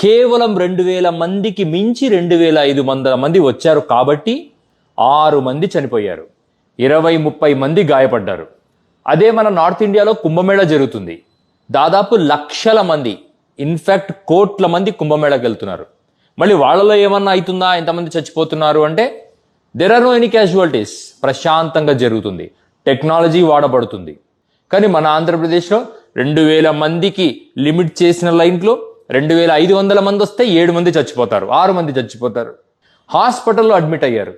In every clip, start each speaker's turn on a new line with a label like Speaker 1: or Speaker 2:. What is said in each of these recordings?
Speaker 1: కేవలం రెండు వేల మందికి మించి రెండు వేల ఐదు వందల మంది వచ్చారు కాబట్టి ఆరు మంది చనిపోయారు. ఇరవై ముప్పై మంది గాయపడ్డారు. అదే మన నార్త్ ఇండియాలో కుంభమేళ జరుగుతుంది. దాదాపు లక్షల మంది ఇన్ఫ్యాక్ట్ కోట్ల మంది కుంభమేళకి వెళ్తున్నారు. మళ్ళీ వాళ్ళలో ఏమన్నా అవుతుందా? ఎంతమంది చచ్చిపోతున్నారు అంటే there are no any casualties ప్రశాంతంగా జరుగుతుంది. టెక్నాలజీ వాడబడుతుంది. కానీ మన ఆంధ్రప్రదేశ్లో రెండు వేల మందికి లిమిట్ చేసిన లైన్లో రెండు వేల ఐదు వందల మంది వస్తే ఏడు మంది చచ్చిపోతారు ఆరు మంది చచ్చిపోతారు. హాస్పిటల్లో అడ్మిట్ అయ్యారు.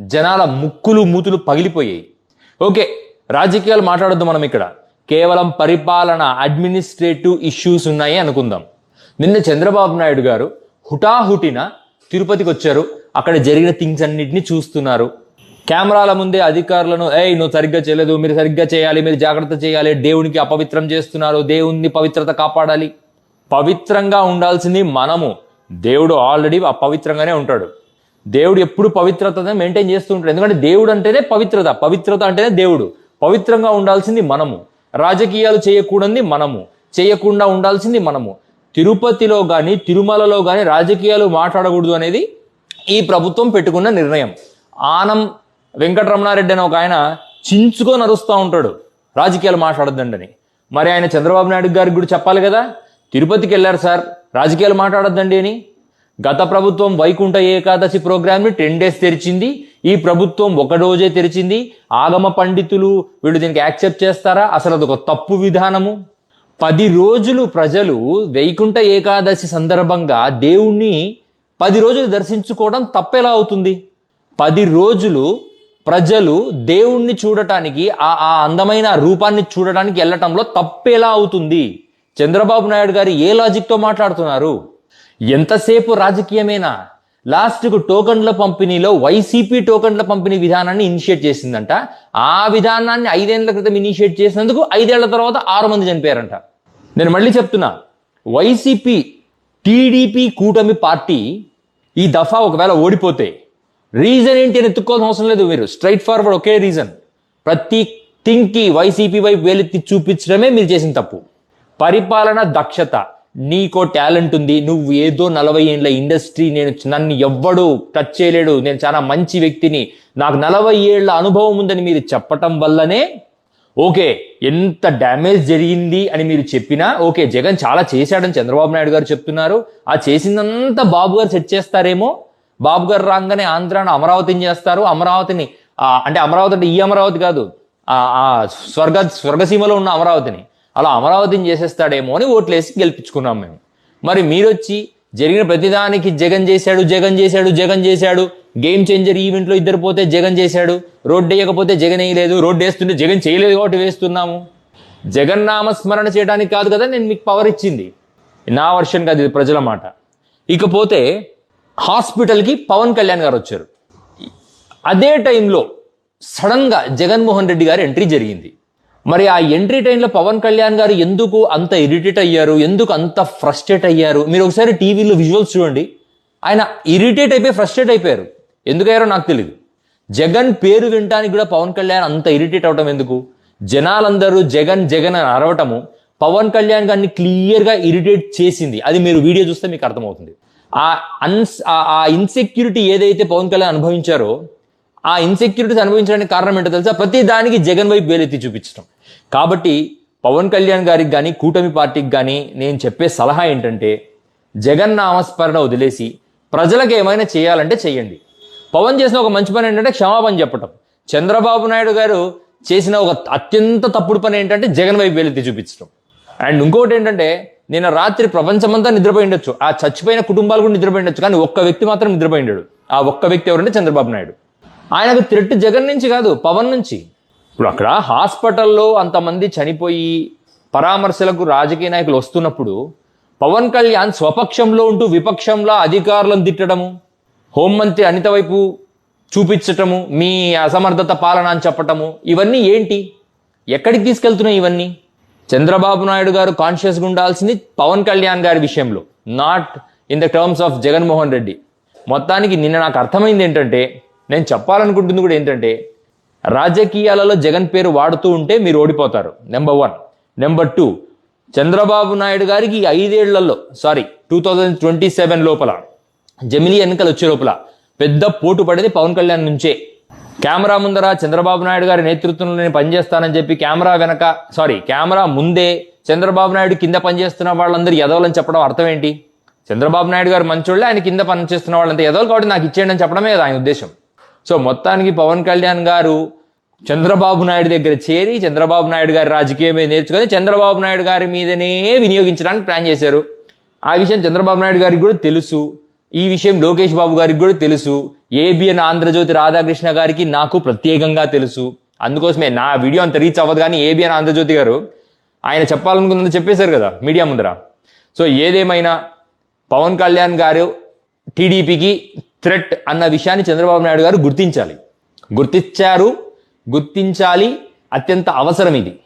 Speaker 1: జనాల ముక్కులు మూతులు పగిలిపోయాయి. ఓకే రాజకీయాలు మాట్లాడొద్దు మనం ఇక్కడ. కేవలం పరిపాలన అడ్మినిస్ట్రేటివ్ ఇష్యూస్ ఉన్నాయి అనుకుందాం. నిన్న చంద్రబాబు నాయుడు గారు హుటాహుటిన తిరుపతికి వచ్చారు. అక్కడ జరిగిన థింగ్స్ అన్నిటిని చూస్తున్నారు. కెమెరాల ముందే అధికారులను ఏయ్ నువ్వు సరిగ్గా చేయలేదు మీరు సరిగ్గా చేయాలి మీరు జాగ్రత్త చేయాలి దేవునికి అపవిత్రం చేస్తున్నారు దేవుణ్ణి పవిత్రత కాపాడాలి. పవిత్రంగా ఉండాల్సింది మనము. దేవుడు ఆల్రెడీ అపవిత్రంగానే ఉంటాడు. దేవుడు ఎప్పుడు పవిత్రతనే మెయింటైన్ చేస్తూ ఉంటాడు. ఎందుకంటే దేవుడు అంటేనే పవిత్రత. పవిత్రత అంటేనే దేవుడు. పవిత్రంగా ఉండాల్సింది మనము. రాజకీయాలు చేయకూడని మనము. చేయకుండా ఉండాల్సింది మనము. తిరుపతిలో కానీ తిరుమలలో కానీ రాజకీయాలు మాట్లాడకూడదు అనేది ఈ ప్రభుత్వం పెట్టుకున్న నిర్ణయం. ఆనం వెంకటరమణారెడ్డి అని ఒక ఆయన చించుకొని అరుస్తూ ఉంటాడు. రాజకీయాలు మాట్లాడొద్దండని మరి ఆయన చంద్రబాబు నాయుడు గారికి కూడా చెప్పాలి కదా. తిరుపతికి వెళ్ళారు సార్. రాజకీయాలు మాట్లాడొద్దండి అని. గత ప్రభుత్వం వైకుంఠ ఏకాదశి ప్రోగ్రామ్ని టెన్ డేస్ తెరిచింది. ఈ ప్రభుత్వం ఒక రోజే తెరిచింది. ఆగమ పండితులు వీళ్ళు దీనికి యాక్సెప్ట్ చేస్తారా? అసలు అదొక తప్పు విధానము. పది రోజులు ప్రజలు వైకుంఠ ఏకాదశి సందర్భంగా దేవుణ్ణి పది రోజులు దర్శించుకోవడం తప్పెలా అవుతుంది? పది రోజులు ప్రజలు దేవుణ్ణి చూడటానికి ఆ ఆ అందమైన రూపాన్ని చూడటానికి వెళ్ళటంలో తప్పేలా అవుతుంది? చంద్రబాబు నాయుడు గారు ఏ లాజిక్తో మాట్లాడుతున్నారు? ఎంతసేపు రాజకీయమేనా? లాస్ట్కు టోకన్ల పంపిణీలో వైసీపీ టోకన్ల పంపిణీ విధానాన్ని ఇనిషియేట్ చేసిందంట. ఆ విధానాన్ని ఐదేళ్ళ క్రితం ఇనిషియేట్ చేసినందుకు ఐదేళ్ళ తర్వాత ఆరు మంది చనిపోయారంట. నేను మళ్ళీ చెప్తున్నా. వైసీపీ టీడీపీ కూటమి పార్టీ ఈ దఫా ఒకవేళ ఓడిపోతే రీజన్ ఏంటి అని ఎత్తుక్కోవాల్సిన అవసరం లేదు మీరు స్ట్రైట్ ఫార్వర్డ్ ఒకే రీజన్ ప్రతి థింగ్కి వైసీపీ వైపు వేలెత్తి చూపించడమే మీరు చేసిన తప్పు. పరిపాలన దక్షత. నీకో టాలెంట్ ఉంది. నువ్వు ఏదో నలభై ఏండ్ల ఇండస్ట్రీ నేను నన్ను ఎవ్వడు టచ్ చేయలేడు. నేను చాలా మంచి వ్యక్తిని. నాకు నలభై ఏళ్ళ అనుభవం ఉందని మీరు చెప్పటం వల్లనే ఓకే ఎంత డ్యామేజ్ జరిగింది అని మీరు చెప్పినా ఓకే జగన్ చాలా చేశాడని చంద్రబాబు నాయుడు గారు చెప్తున్నారు. ఆ చేసిందంతా బాబు గారు సెట్ చేస్తారేమో. బాబు గారు రాగానే ఆంధ్రాను అమరావతిని చేస్తారు. అమరావతిని అంటే అమరావతి అంటే ఈ అమరావతి కాదు. ఆ స్వర్గ స్వర్గసీమలో ఉన్న అమరావతిని. అలా అమరావతిని చేసేస్తాడేమో అని ఓట్లేసి గెలిపించుకున్నాం మేము. మరి మీరొచ్చి జరిగిన ప్రతిదానికి జగన్ చేశాడు జగన్ చేశాడు జగన్ చేశాడు. గేమ్ చేంజర్ ఈవెంట్లో ఇద్దరు పోతే జగన్ చేశాడు. రోడ్డు వేయకపోతే జగన్ వేయలేదు. రోడ్డు వేస్తుంటే జగన్ చేయలేదు కాబట్టి వేస్తున్నాము. జగన్ నామస్మరణ చేయడానికి కాదు కదా నేను మీకు పవర్ ఇచ్చింది. నా వర్షన్ కాదు ఇది ప్రజల మాట. ఇకపోతే హాస్పిటల్కి పవన్ కళ్యాణ్ గారు వచ్చారు. అదే టైంలో సడన్గా జగన్మోహన్ రెడ్డి గారి ఎంట్రీ జరిగింది. మరి ఆ ఎంట్రీ టైంలో పవన్ కళ్యాణ్ గారు ఎందుకు అంత ఇరిటేట్ అయ్యారు? ఎందుకు అంత ఫ్రస్ట్రేట్ అయ్యారు? మీరు ఒకసారి టీవీలో విజువల్స్ చూడండి. ఆయన ఇరిటేట్ అయిపోయి ఫ్రస్ట్రేట్ అయిపోయారు. ఎందుకయ్యారో నాకు తెలియదు జగన్ పేరు వినటానికి కూడా పవన్ కళ్యాణ్ అంత ఇరిటేట్ అవటం ఎందుకు? జనాలందరూ జగన్ జగన్ అని అరవటము పవన్ కళ్యాణ్ గారిని క్లియర్గా ఇరిటేట్ చేసింది. అది మీరు వీడియో చూస్తే మీకు అర్థమవుతుంది. ఆ అన్స్ ఆ- ఆ ఇన్సెక్యూరిటీ ఏదైతే పవన్ కళ్యాణ్ అనుభవించారో ఆ ఇన్సెక్యూరిటీస్ అనుభవించడానికి కారణం ఏంటో తెలుసా? ప్రతి దానికి జగన్ వైపు వేలెత్తి చూపించడం. కాబట్టి పవన్ కళ్యాణ్ గారికి కానీ కూటమి పార్టీకి కానీ నేను చెప్పే సలహా ఏంటంటే జగన్ నామస్మరణ వదిలేసి ప్రజలకు ఏమైనా చేయాలంటే చేయండి. పవన్ చేసిన ఒక మంచి పని ఏంటంటే క్షమాపణ చెప్పటం. చంద్రబాబు నాయుడు గారు చేసిన ఒక అత్యంత తప్పుడు పని ఏంటంటే జగన్ వైపు వేలెత్తి చూపించడం అండ్ ఇంకోటి ఏంటంటే నిన్న రాత్రి ప్రపంచమంతా నిద్రపోయి ఉండొచ్చు. ఆ చచ్చిపోయిన కుటుంబాలు కూడా నిద్రపోయి ఉండొచ్చు. కానీ ఒక్క వ్యక్తి మాత్రం నిద్రపోయి ఉండడు. ఆ ఒక్క వ్యక్తి ఎవరంటే చంద్రబాబు నాయుడు. ఆయనకు త్రెట్ జగన్ నుంచి కాదు పవన్ నుంచి. ఇప్పుడు అక్కడ హాస్పిటల్లో అంతమంది చనిపోయి పరామర్శలకు రాజకీయ నాయకులు వస్తున్నప్పుడు పవన్ కళ్యాణ్ స్వపక్షంలో ఉంటూ విపక్షంలో అధికారులను తిట్టడము హోంమంత్రి అనిత వైపు చూపించటము మీ అసమర్థత పాలన అని చెప్పటము ఇవన్నీ ఏంటి? ఎక్కడికి తీసుకెళ్తున్నాయి ఇవన్నీ? చంద్రబాబు నాయుడు గారు కాన్షియస్గా ఉండాల్సింది పవన్ కళ్యాణ్ గారి విషయంలో not in the terms of Jaganmohan Reddy. మొత్తానికి నిన్న నాకు అర్థమైంది ఏంటంటే నేను చెప్పాలనుకుంటుంది కూడా ఏంటంటే రాజకీయాలలో జగన్ పేరు వాడుతూ ఉంటే మీరు ఓడిపోతారు. Number one number two Chandrababu Naidu గారికి ఐదేళ్ళలో sorry two thousand twenty seven లోపల జమిలీ ఎన్నికలు వచ్చే లోపల పెద్ద పోటు పడేది పవన్ కళ్యాణ్ నుంచే. కెమెరా ముందర చంద్రబాబు నాయుడు గారి నేతృత్వంలో నేను పనిచేస్తానని చెప్పి కెమెరా వెనక సారీ కెమెరా ముందే చంద్రబాబు నాయుడు కింద పనిచేస్తున్న వాళ్ళందరూ ఎదవలని చెప్పడం అర్థం ఏంటి? చంద్రబాబు నాయుడు గారు మంచోళ్ళే ఆయన కింద పనిచేస్తున్న వాళ్ళంతా ఎదవలు కాబట్టి నాకు ఇచ్చేయండి అని చెప్పడమే కదా ఆయన ఉద్దేశం. సో మొత్తానికి పవన్ కళ్యాణ్ గారు చంద్రబాబు నాయుడు దగ్గర చేరి చంద్రబాబు నాయుడు గారి రాజకీయం మీద నేర్చుకొని చంద్రబాబు నాయుడు గారి మీదనే వినియోగించడానికి ప్లాన్ చేశారు. ఆ విషయం చంద్రబాబు నాయుడు గారికి కూడా తెలుసు. ఈ విషయం లోకేష్ బాబు గారికి కూడా తెలుసు. ఏబిఎన్ ఆంధ్రజ్యోతి రాధాకృష్ణ గారికి నాకు ప్రత్యేకంగా తెలుసు. అందుకోసమే నా వీడియో అంత రీచ్ అవ్వదు కానీ ఏబిఎన్ ఆంధ్రజ్యోతి గారు ఆయన చెప్పాలనుకుందని చెప్పేశారు కదా మీడియా ముందర. సో ఏదేమైనా పవన్ కళ్యాణ్ గారు టీడీపీకి థ్రెట్ అన్న విషయాన్ని చంద్రబాబు నాయుడు గారు గుర్తించాలి. గుర్తించారు గుర్తించాలి అత్యంత అవసరం ఇది.